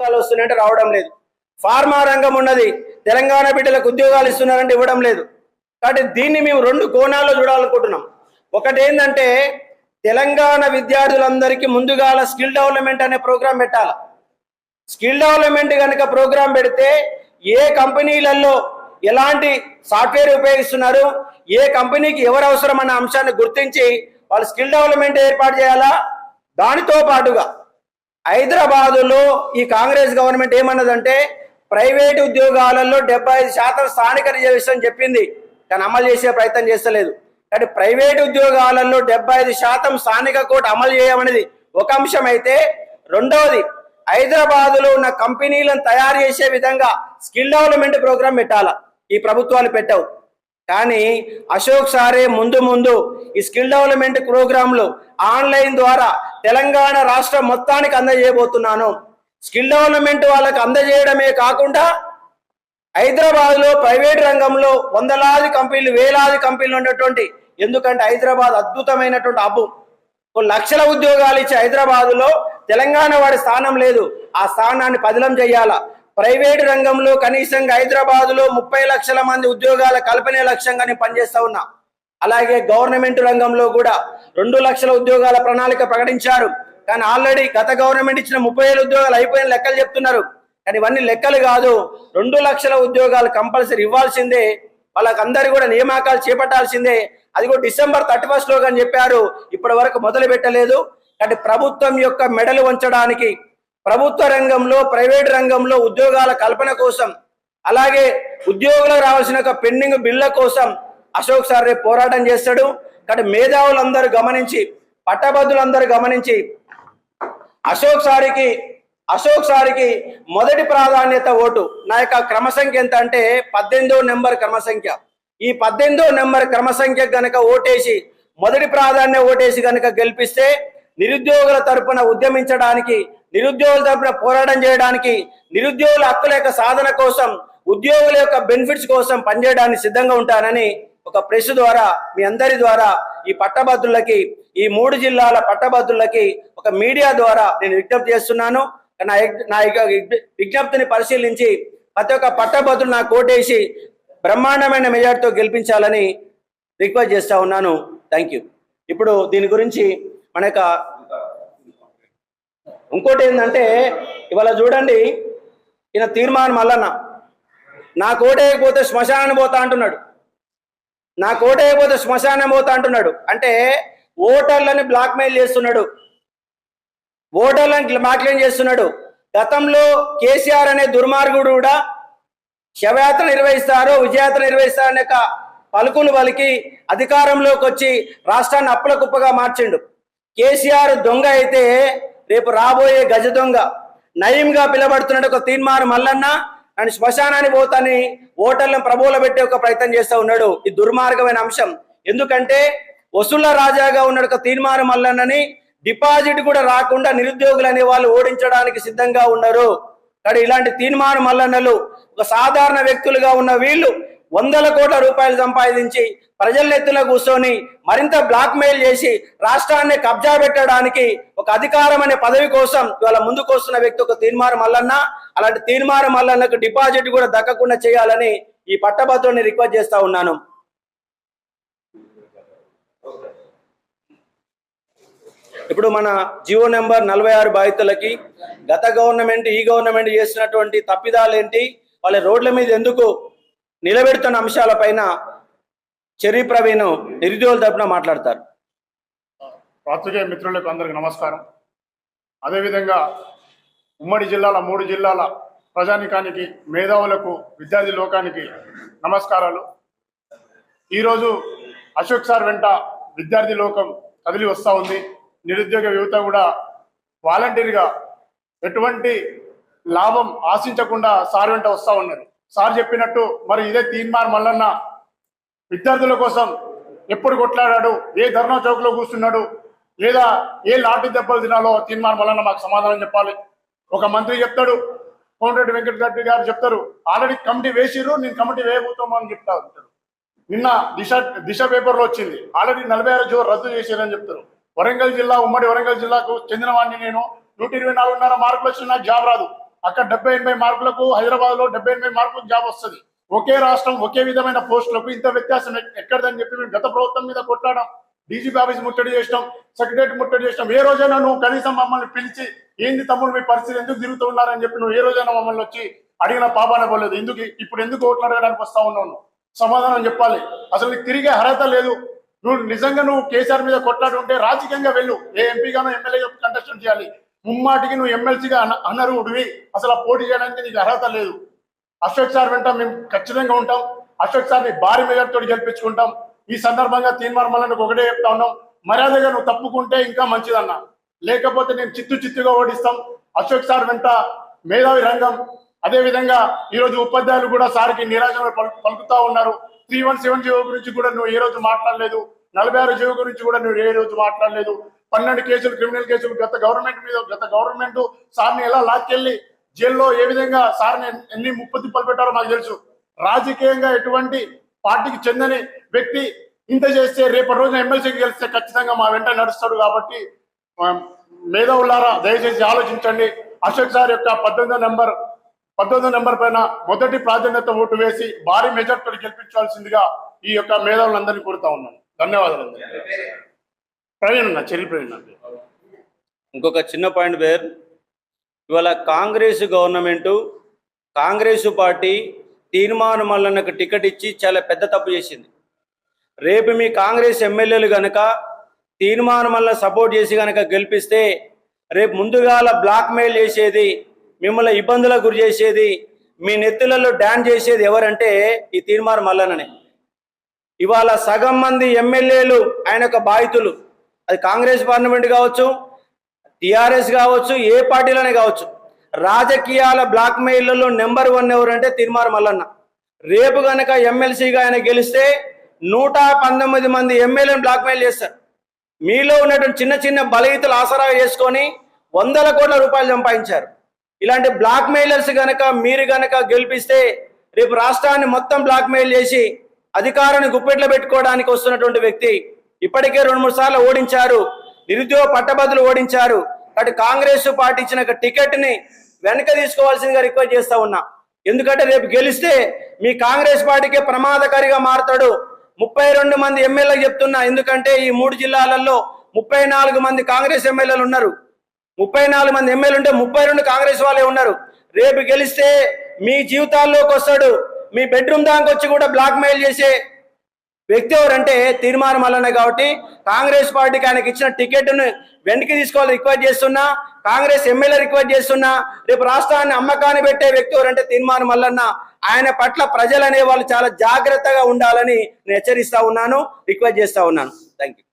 ఉద్యోగాలు వస్తున్నాయంటే రావడం లేదు. ఫార్మా రంగం ఉన్నది. తెలంగాణ బిడ్డలకు ఉద్యోగాలు ఇస్తున్నారంటే ఇవ్వడం లేదు. కాబట్టి దీన్ని మేము రెండు కోణాల్లో చూడాలనుకుంటున్నాం. ఒకటి ఏంటంటే తెలంగాణ విద్యార్థులందరికీ ముందుగాల స్కిల్ డెవలప్మెంట్ అనే ప్రోగ్రాం పెట్టాలి? స్కిల్ డెవలప్మెంట్ కనుక ప్రోగ్రాం పెడితే ఏ కంపెనీలలో ఎలాంటి సాఫ్ట్వేర్ ఉపయోగిస్తున్నారు? ఏ కంపెనీకి ఎవరు అవసరం అన్న అంశాన్ని గుర్తించి వాళ్ళు స్కిల్ డెవలప్మెంట్ ఏర్పాటు చేయాలా? దానితో పాటుగా హైదరాబాదులో ఈ కాంగ్రెస్ గవర్నమెంట్ ఏమన్నదంటే ప్రైవేట్ ఉద్యోగాలలో డెబ్బై ఐదు శాతం స్థానిక రిజర్వేషన్ చెప్పింది. కానీ అమలు చేసే ప్రయత్నం చేస్తలేదు. కానీ ప్రైవేట్ ఉద్యోగాలలో డెబ్బై ఐదు శాతం స్థానిక కోట అమలు చేయమనేది ఒక అంశం అయితే రెండవది హైదరాబాదులో ఉన్న కంపెనీలను తయారు చేసే విధంగా స్కిల్ డెవలప్మెంట్ ప్రోగ్రామ్ పెట్టాలా? ఈ ప్రభుత్వాలు పెట్టవు. కానీ అశోక్ సారే ముందు ముందు ఈ స్కిల్ డెవలప్మెంట్ ప్రోగ్రాంలు ఆన్లైన్ ద్వారా తెలంగాణ రాష్ట్రం మొత్తానికి అందజేయబోతున్నాను. స్కిల్ డెవలప్మెంట్ వాళ్ళకి అందజేయడమే కాకుండా హైదరాబాద్లో ప్రైవేట్ రంగంలో వందలాది కంపెనీలు వేలాది కంపెనీలు ఉన్నటువంటి ఎందుకంటే హైదరాబాద్ అద్భుతమైనటువంటి అబ్బు లక్షల ఉద్యోగాలు ఇచ్చే హైదరాబాదులో తెలంగాణ వాడి స్థానం లేదు. ఆ స్థానాన్ని పదిలం చేయాలా? ప్రైవేటు రంగంలో కనీసంగా హైదరాబాద్లో ముప్పై లక్షల మంది ఉద్యోగాల కల్పనే లక్ష్యంగా నేను పనిచేస్తా ఉన్నా. అలాగే గవర్నమెంట్ రంగంలో కూడా రెండు లక్షల ఉద్యోగాల ప్రణాళిక ప్రకటించారు. కానీ ఆల్రెడీ గత గవర్నమెంట్ ఇచ్చిన ముప్పై వేల ఉద్యోగాలు అయిపోయిన లెక్కలు చెప్తున్నారు. కానీ ఇవన్నీ లెక్కలు కాదు. రెండు లక్షల ఉద్యోగాలు కంపల్సరీ ఇవ్వాల్సిందే. వాళ్ళకందరూ కూడా నియామకాలు చేపట్టాల్సిందే. అది కూడా డిసెంబర్ థర్టీ ఫస్ట్లో అని చెప్పారు. ఇప్పటి వరకు మొదలు పెట్టలేదు కానీ ప్రభుత్వం యొక్క మెడలు వంచడానికి ప్రభుత్వ రంగంలో ప్రైవేట్ రంగంలో ఉద్యోగాల కల్పన కోసం అలాగే ఉద్యోగులకు రావాల్సిన ఒక పెండింగ్ బిల్ల కోసం అశోక్ సార్ రేపు పోరాటం చేస్తాడు. కానీ మేధావులందరూ గమనించి పట్టభద్రులందరూ గమనించి అశోక్ సారికి అశోక్ సారికి మొదటి ప్రాధాన్యత ఓటు. నా యొక్క క్రమ సంఖ్య ఎంత అంటే పద్దెనిమిదో నెంబర్ క్రమ సంఖ్య ఈ పద్దెనిమిదో నెంబర్ క్రమ సంఖ్య గనక ఓటేసి మొదటి ప్రాధాన్య ఓటేసి గనక గెలిపిస్తే నిరుద్యోగుల తరపున ఉద్యమించడానికి నిరుద్యోగుల తరపున పోరాటం చేయడానికి నిరుద్యోగుల హక్కుల యొక్క సాధన కోసం ఉద్యోగుల యొక్క బెనిఫిట్స్ కోసం పనిచేయడానికి సిద్ధంగా ఉంటానని ఒక ప్రెస్ ద్వారా మీ అందరి ద్వారా ఈ పట్టభద్రులకి ఈ మూడు జిల్లాల పట్టభద్రులకి ఒక మీడియా ద్వారా నేను విజ్ఞప్తి చేస్తున్నాను. నా నా యొక్క విజ్ఞప్తిని పరిశీలించి ప్రతి ఒక్క పట్టభద్రులు నాకు కోటేసి బ్రహ్మాండమైన మెజార్టీతో గెలిపించాలని రిక్వెస్ట్ చేస్తా ఉన్నాను. థ్యాంక్ యూ ఇప్పుడు దీని గురించి మన యొక్క ఇంకోటి ఏంటంటే ఇవాళ చూడండి ఈయన తీర్మానం మల్లన్న నా కోటేయకపోతే శ్మశానం పోతా అంటున్నాడు. నా కోటేయకపోతే శ్మశానం పోతా అంటున్నాడు. అంటే ఓటర్లని బ్లాక్మెయిల్ చేస్తున్నాడు. ఓటర్లను బ్లాక్మెయిల్ చేస్తున్నాడు. గతంలో కేసీఆర్ అనే దుర్మార్గుడు కూడా శవయాత్ర నిర్వహిస్తారు విజయాత్ర నిర్వహిస్తారు అనే పలుకులు పలికి అధికారంలోకి వచ్చి రాష్ట్రాన్ని అప్పుల కుప్పగా మార్చిండు. కేసీఆర్ దొంగ అయితే రేపు రాబోయే గజ దొంగ నయంగా పిలబడుతున్నాడు ఒక తీర్మానం మల్లన్న. అండ్ శ్మశానాన్ని పోతాని ఓటర్లను ప్రభువులో పెట్టే ఒక ప్రయత్నం చేస్తూ ఉన్నాడు. ఇది దుర్మార్గమైన అంశం. ఎందుకంటే వసూళ్ళ రాజాగా ఉన్నాడు ఒక తీర్మానం మల్లన్నని. డిపాజిట్ కూడా రాకుండా నిరుద్యోగులు అనే వాళ్ళు ఓడించడానికి సిద్ధంగా ఉన్నారు. కానీ ఇలాంటి తీర్మానం మల్లన్నలు ఒక సాధారణ వ్యక్తులుగా ఉన్న వీళ్ళు వందల కోట్ల రూపాయలు సంపాదించి ప్రజల కూర్చొని మరింత బ్లాక్ మెయిల్ చేసి రాష్ట్రాన్ని కబ్జా పెట్టడానికి ఒక అధికారం అనే పదవి కోసం ఇవాళ ముందుకు వస్తున్న వ్యక్తి ఒక తీర్మానం మల్లన్న. అలాంటి తీర్మానం మల్లన్నకు డిపాజిట్ కూడా దక్కకుండా చేయాలని ఈ పట్టభద్రుని రిక్వెస్ట్ చేస్తా ఉన్నాను. ఇప్పుడు మన జియో నెంబర్ నలభై ఆరు బాధితులకి గత గవర్నమెంట్ ఈ గవర్నమెంట్ చేసినటువంటి తప్పిదాలు ఏంటి వాళ్ళ రోడ్ల మీద ఎందుకు నిలబెడుతున్న అంశాలపైన చెర్రీ ప్రవీణ్ నిరుద్యోగుల తరపున మాట్లాడతారు. పాత్రికేయ మిత్రులకు అందరికి నమస్కారం. అదేవిధంగా ఉమ్మడి జిల్లాల మూడు జిల్లాల ప్రజానికానికి మేధావులకు విద్యార్థి లోకానికి నమస్కారాలు. ఈరోజు అశోక్ సార్ వెంట విద్యార్థి లోకం కదిలి వస్తూ ఉంది. నిరుద్యోగ యువత కూడా వాలంటీర్గా ఎటువంటి లాభం ఆశించకుండా సార్ వెంట వస్తూ ఉన్నారు. సార్ చెప్పినట్టు మరి ఇదే తీన్మార్ మల్లన్న విద్యార్థుల కోసం ఎప్పుడు కొట్లాడాడు? ఏ ధర్నా చౌక్లో కూర్చున్నాడు? లేదా ఏ లాఠీ దెబ్బలు తినాలో తీన్మార్ మల్లన్న మాకు సమాధానం చెప్పాలి. ఒక మంత్రి చెప్తాడు కోమటిరెడ్డి వెంకటరెడ్డి గారు చెప్తారు ఆల్రెడీ కమిటీ వేసిర్రు నేను కమిటీ వేయబోతాము అని చెప్తా నిన్న దిశ దిశ పేపర్లో వచ్చింది ఆల్రెడీ నలభై ఆరు జో రద్దు చేశారని చెప్తారు. వరంగల్ జిల్లా ఉమ్మడి వరంగల్ జిల్లాకు చెందిన వాడిని నేను నూట ఇరవై నాలుగున్నర మార్కులు వచ్చిన నాకు జాబ్ రాదు. అక్కడ డెబ్బై ఎనభై మార్కులకు హైదరాబాద్లో డెబ్బై ఎనభై మార్కులకు జాబ్ వస్తుంది. ఒకే రాష్ట్రం ఒకే విధమైన పోస్టులకు ఇంత వ్యత్యాసం ఎక్కడదని చెప్పి మేము గత ప్రభుత్వం మీద కొట్లాడాం. డీజీపీ ఆఫీస్ ముట్టడి చేసినాం సెక్రటరీ ముట్టడి చేసినాం. ఏ రోజైనా నువ్వు కనీసం మమ్మల్ని పిలిచి ఏంది తమ్ముడు మీ పరిస్థితి ఎందుకు తిరుగుతున్నారని చెప్పి నువ్వు ఏ రోజైనా మమ్మల్ని వచ్చి అడిగిన పాపాన పోలేదు. ఎందుకు ఇప్పుడు ఎందుకు ఓట్లు అడగడానికి వస్తా ఉన్నావు సమాధానం చెప్పాలి. అసలు నీకు తిరిగే అర్హత లేదు. నువ్వు నిజంగా నువ్వు కేసీఆర్ మీద కొట్లాడుంటే రాజకీయంగా వెళ్ళు. ఏ ఎంపీగానో ఎమ్మెల్యే కంటెస్టెంట్ చేయాలి. ముమ్మాటికి నువ్వు ఎమ్మెల్సీగా అనర్హుడివి అసలు ఆ పోటీ చేయడానికి నీకు అర్హత లేదు. అశోక్ సార్ వెంట మేము ఖచ్చితంగా ఉంటాం. అశోక్ సార్ని భారీ మెజార్టీతో గెలిపించుకుంటాం. ఈ సందర్భంగా తీర్మానం వల్ల నీకు ఒకటే చెప్తా ఉన్నాం. మర్యాదగా నువ్వు తప్పుకుంటే ఇంకా మంచిదన్న. లేకపోతే నేను చిత్తు చిత్తుగా ఓడిస్తాం. అశోక్ సార్ వెంట మేధావి రంగం. అదేవిధంగా ఈరోజు ఉపాధ్యాయులు కూడా సార్కి నిరాశన పలుకుతా ఉన్నారు. త్రీ వన్ సెవెన్ జీవో గురించి కూడా నువ్వు ఏ రోజు మాట్లాడలేదు. నలభై ఆరు జీవో గురించి కూడా నువ్వు ఏ రోజు మాట్లాడలేదు. పన్నెండు కేసులు క్రిమినల్ కేసులు గత గవర్నమెంట్ మీద గత గవర్నమెంట్ సార్ని ఎలా లాక్కెళ్ళి జైల్లో ఏ విధంగా సార్ని ఎన్ని ముప్పు తిప్పలు పెట్టారో మాకు తెలుసు. రాజకీయంగా ఎటువంటి పార్టీకి చెందని వ్యక్తి ఇంత చేస్తే రేపటి రోజున ఎమ్మెల్సీకి గెలిస్తే ఖచ్చితంగా మా వెంట నడుస్తాడు కాబట్టి మేధవులారా మేధావులారా దయచేసి ఆలోచించండి. అశోక్ సార్ యొక్క పద్దెనిమిదో నెంబర్ పద్దెనిమిదో నెంబర్ పైన మొదటి ప్రాధాన్యత ఓటు వేసి భారీ మెజార్టీ గెలిపించాల్సిందిగా ఈ యొక్క మేధావులందరినీ కోరుతా ఉన్నాను. ధన్యవాదాలు. ప్రవీణ్ నా చెల్లి ప్రవీణ్ ఇంకొక చిన్న పాయింట్ వేర్. ఇవాళ కాంగ్రెస్ గవర్నమెంట్ కాంగ్రెస్ పార్టీ తీర్మానం మల్లన్నకు టికెట్ ఇచ్చి చాలా పెద్ద తప్పు చేసింది. రేపు మీ కాంగ్రెస్ ఎమ్మెల్యేలు కనుక తీర్మానం మల్ల సపోర్ట్ చేసి కనుక గెలిపిస్తే రేపు ముందుగాల బ్లాక్ మెయిల్ చేసేది మిమ్మల్ని ఇబ్బందులకు గురి చేసేది మీ నెత్తులలో డాన్ చేసేది ఎవరంటే ఈ తీర్మానం మల్లననే ఇవాళ సగం మంది ఎమ్మెల్యేలు ఆయన యొక్క బాధితులు. అది కాంగ్రెస్ పార్లమెంట్ కావచ్చు టిఆర్ఎస్ కావచ్చు ఏ పార్టీలోనే కావచ్చు. రాజకీయాల బ్లాక్ మెయిల్లలో నెంబర్ వన్ ఎవరంటే తీర్మాన మల్లన్న. రేపు గనక ఎమ్మెల్సీగా ఆయన గెలిస్తే నూట పంతొమ్మిది మంది ఎమ్మెల్యేలను బ్లాక్ మెయిల్ చేస్తారు. మీలో ఉన్నటువంటి చిన్న చిన్న బలహీతలు ఆసరా చేసుకొని వందల కోట్ల రూపాయలు సంపాదించారు. ఇలాంటి బ్లాక్ మెయిలర్స్ గనక మీరు గనక గెలిపిస్తే రేపు రాష్ట్రాన్ని మొత్తం బ్లాక్ మెయిల్ చేసి అధికారాన్ని గుప్పెట్లో పెట్టుకోవడానికి వస్తున్నటువంటి వ్యక్తి ఇప్పటికే రెండు మూడు సార్లు ఓడించారు నిరుద్యోగ పట్టభద్రులు ఓడించారు. అటు కాంగ్రెస్ పార్టీ ఇచ్చిన టికెట్ని వెనక తీసుకోవాల్సిందిగా రిక్వెస్ట్ చేస్తా ఉన్నా. ఎందుకంటే రేపు గెలిస్తే మీ కాంగ్రెస్ పార్టీకే ప్రమాదకారిగా మారుతాడు. ముప్పై రెండు మంది ఎమ్మెల్యే చెప్తున్నా ఎందుకంటే ఈ మూడు జిల్లాలలో ముప్పై నాలుగు మంది కాంగ్రెస్ ఎమ్మెల్యేలు ఉన్నారు. ముప్పై నాలుగు మంది ఎమ్మెల్యేలు ఉంటే ముప్పై రెండు కాంగ్రెస్ వాళ్ళే ఉన్నారు. రేపు గెలిస్తే మీ జీవితాల్లోకి వస్తాడు. మీ బెడ్రూమ్ దాకా వచ్చి కూడా బ్లాక్ మెయిల్ చేసే వ్యక్తి ఎవరంటే తీర్మానం వల్లనే కాబట్టి కాంగ్రెస్ పార్టీకి ఆయనకి ఇచ్చిన టికెట్ను వెనక్కి తీసుకోవాలి రిక్వెస్ట్ చేస్తున్నా కాంగ్రెస్ ఎమ్మెల్యే రిక్వెస్ట్ చేస్తున్నా రేపు రాష్ట్రాన్ని అమ్మకాన్ని పెట్టే వ్యక్తి ఎవరంటే తీర్మానం మల్లన్న ఆయన పట్ల ప్రజలు అనే వాళ్ళు చాలా జాగ్రత్తగా ఉండాలని నేను హెచ్చరిస్తా ఉన్నాను రిక్వెస్ట్ చేస్తా ఉన్నాను. Thank you